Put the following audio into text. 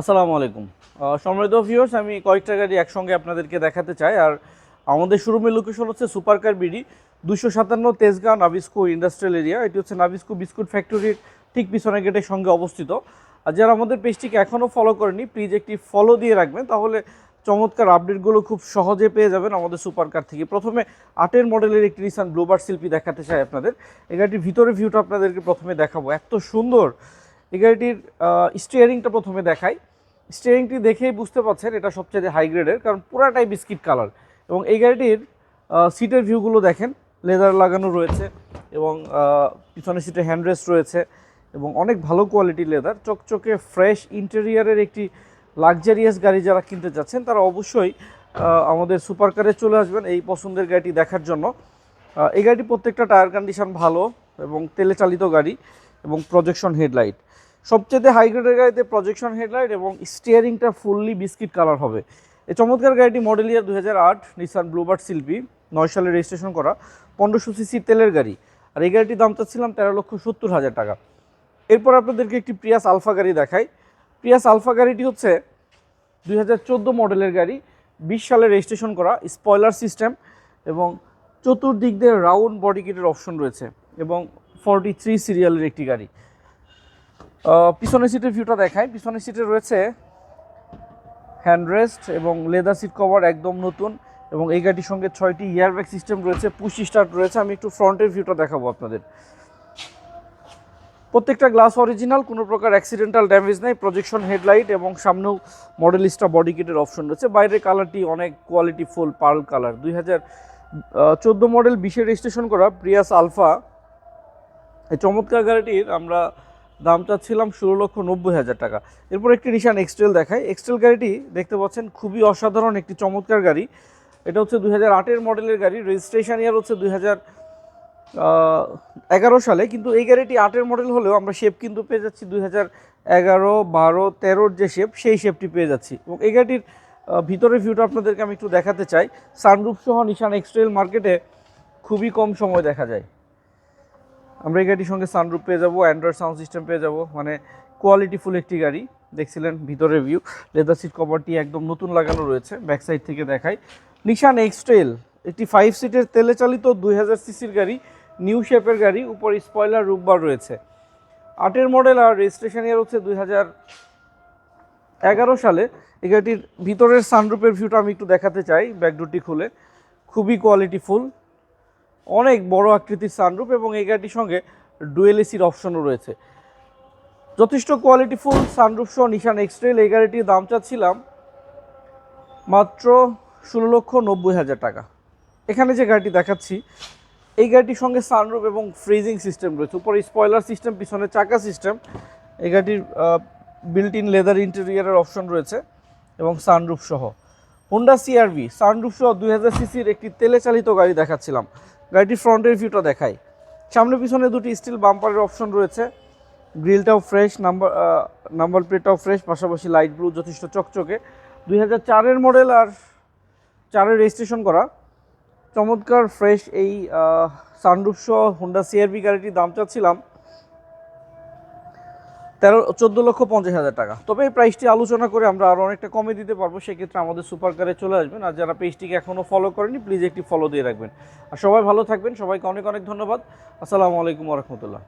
আসসালামু আলাইকুম। সম্মানিত ভিউয়ার্স আমি কয়েকটা গাড়ি একসঙ্গে আপনাদেরকে দেখাতে চাই। আর আমাদের শোরুমের লোকেশন হচ্ছে সুপারকার বিডি দুশো সাতান্ন তেজগাঁ নাবিস্কো ইন্ডাস্ট্রিয়াল এরিয়া এটি হচ্ছে নাবিস্কো বিস্কুট ফ্যাক্টরির ঠিক পিছনে গেটের সঙ্গে অবস্থিত। আর যারা আমাদের পেজটিকে এখনও ফলো করেনি প্লিজ একটি ফলো দিয়ে রাখবেন, তাহলে চমৎকার আপডেটগুলো খুব সহজে পেয়ে যাবেন আমাদের সুপারকার থেকে। প্রথমে আটের মডেলের একটি নিসান ব্লুবার শিল্পী দেখাতে চাই আপনাদের। এই গাড়িটির ভিতরে ভিউটা আপনাদেরকে প্রথমে দেখাবো। এত সুন্দর! এই গাড়িটির স্টিয়ারিংটা প্রথমে দেখাই। স্টিয়ারিংটি দেখেই বুঝতে পারছেন এটা সবচেয়ে হাই গ্রেডের কারণ পুরাটাই বিস্কিট কালার এবং এই গাড়িটির সিটের ভিউগুলো দেখেন লেদার লাগানো রয়েছে এবং পিছনের সিটে হ্যান্ডরেস্ট রয়েছে এবং অনেক ভালো কোয়ালিটির লেদার চকচকে ফ্রেশ ইন্টেরিয়ারের একটি লাক্সারিয়াস গাড়ি যারা কিনতে যাচ্ছেন, তারা অবশ্যই আমাদের সুপার কারে চলে আসবেন এই পছন্দের গাড়িটি দেখার জন্য। এই গাড়িটি প্রত্যেকটা টায়ার কন্ডিশন ভালো এবং তেলে চালিত গাড়ি এবং প্রজেকশন হেডলাইট সবচেয়ে হাই গ্রেডের গাড়িতে প্রজেকশন হেডলাইট এবং স্টিয়ারিংটা ফুললি বিস্কিট কালার হবে। এই চমৎকার গাড়িটি মডেল ইয়ার দু হাজার আট নিসান ব্লুবার্ড শিল্পী নয় সালে রেজিস্ট্রেশন করা, পনেরোশো সিসি তেলের গাড়ি। আর এই গাড়িটির দাম চাচ্ছিলাম তেরো লক্ষ সত্তর হাজার টাকা। এরপর আপনাদেরকে একটি প্রিয়াস আলফা গাড়ি দেখাই। প্রিয়াস আলফা গাড়িটি হচ্ছে দুই হাজার চোদ্দ মডেলের গাড়ি, বিশ সালে রেজিস্ট্রেশন করা স্পয়লার সিস্টেম এবং চতুর্দিক দিয়ে রাউন্ড বডি কিটের অপশন রয়েছে এবং ফর্টি সিরিয়ালের একটি গাড়ি। পিছনের সিটের ভিউটা দেখায় পিছনের সিটে রয়েছে হ্যান্ডরেস্ট এবং লেদার সিট কভার একদম নতুন এবং এই গাড়ির সঙ্গে ছয়টি ইয়ারব্যাগ সিস্টেম রয়েছে পুশি স্টার্ট রয়েছে। আমি একটু ফ্রন্টের ভিউটা দেখাবো আপনাদের। প্রত্যেকটা গ্লাস অরিজিনাল কোনো প্রকার অ্যাক্সিডেন্টাল ড্যামেজ নেই প্রজেকশন হেডলাইট এবং সামনেও মডেলিস্টা বডি কিটের অপশন রয়েছে। বাইরের কালারটি অনেক কোয়ালিটি ফুল পার্ল কালার দুই হাজার চোদ্দ মডেল বিশে রেজিস্ট্রেশন করা প্রিয়াস আলফা এই চমৎকার গাড়িটির আমরা দাম চাচ্ছিলাম ষোলো লক্ষ নব্বই হাজার টাকা। এরপর একটি নিশান এক্সটেল দেখায় এক্সটেল গাড়িটি দেখতে পাচ্ছেন খুবই অসাধারণ একটি চমৎকার গাড়ি। এটা হচ্ছে দুই হাজার আটের মডেলের গাড়ি। রেজিস্ট্রেশন ইয়ার হচ্ছে দুই হাজার এগারো সালে। কিন্তু এই গাড়িটি আটের মডেল হলেও আমরা শেপ কিন্তু পেয়ে যাচ্ছি দুই হাজার এগারো, বারো, তেরোর যে শেপ সেই শেপটি পেয়ে যাচ্ছি। এবং এই গাড়িটির ভিতরের ভিউটা আপনাদেরকে আমি একটু দেখাতে চাই। সানরুফ সহ নিশান এক্সট্রেল মার্কেটে খুবই কম সময় দেখা যায়। আমরা এই গাড়ির সঙ্গে সানরুফ পেয়ে যাব অ্যান্ড্রয়েড সাউন্ড সিস্টেম পেয়ে যাব মানে কোয়ালিটিফুল একটি গাড়ি। দেখছিলেন ভিতরের ভিউ লেদার সিট কভারটি একদম নতুন লাগানো রয়েছে ব্যাক সাইড থেকে দেখাই। নিশান এক্সট্রেল একটি ফাইভ সিটের তেলে চালিত দুই হাজার সিসির গাড়ি নিউ শেপের গাড়ি, উপর স্পয়লার রুববার রয়েছে। আটের মডেল আর রেজিস্ট্রেশন ইয়ার হচ্ছে দুই হাজার এগারো সালে। এই গাড়িটির ভিতরের সানরুপের ভিউটা আমি একটু দেখাতে চাই ব্যাকডোরটি খুলে। খুবই কোয়ালিটিফুল অনেক বড় আকৃতির সানরুফ এবং এই গাড়িটির সঙ্গে ডুয়েল এসির অপশনও রয়েছে। যথেষ্ট কোয়ালিটিফুল সানরুফ সহ নিশান এক্সট্রেল এই গাড়িটির দাম চাচ্ছিলাম মাত্র ষোলো লক্ষ নব্বই হাজার টাকা। এখানে যে গাড়িটি দেখাচ্ছি, এই গাড়িটির সঙ্গে সানরুফ এবং ফ্রিজিং সিস্টেম রয়েছে। উপরে স্পয়লার সিস্টেম পিছনে চাকা সিস্টেম এই গাড়িটির বিল্ট ইন লেদার ইন্টেরিয়ারের অপশন রয়েছে এবং সানরুফ সহ। হোন্ডা সিআরভি সানরুফ সহ দুই হাজার সিসির একটি তেলে চালিত গাড়ি দেখাচ্ছিলাম। গাড়িটির ফ্রন্টের ভিউটা দেখাই। সামনে পিছনে দুটি স্টিল বাম্পারের অপশন রয়েছে। গ্রিলটাও ফ্রেশ নাম্বার নাম্বার প্লেটটাও ফ্রেশ পাশাপাশি লাইট ব্লু যথেষ্ট চকচকে। দুই হাজার চারের মডেল আর চারের রেজিস্ট্রেশন করা। চমৎকার ফ্রেশ এই সানরুফ সহ সিআরভি গাড়িটির দাম চাচ্ছিলাম তেরো, চোদ্দ লক্ষ পঞ্চাশ হাজার টাকা। তবে এই প্রাইসটি আলোচনা করে আমরা আরও অনেকটা কমে দিতে পারব, সেক্ষেত্রে আমাদের সুপার কারে চলে আসবেন। আর যারা পেজটিকে এখনও ফলো করেনি প্লিজ একটি ফলো দিয়ে রাখবেন। আর সবাই ভালো থাকবেন। সবাইকে অনেক অনেক ধন্যবাদ। আসসালামু আলাইকুম রহমতুল্লাহ।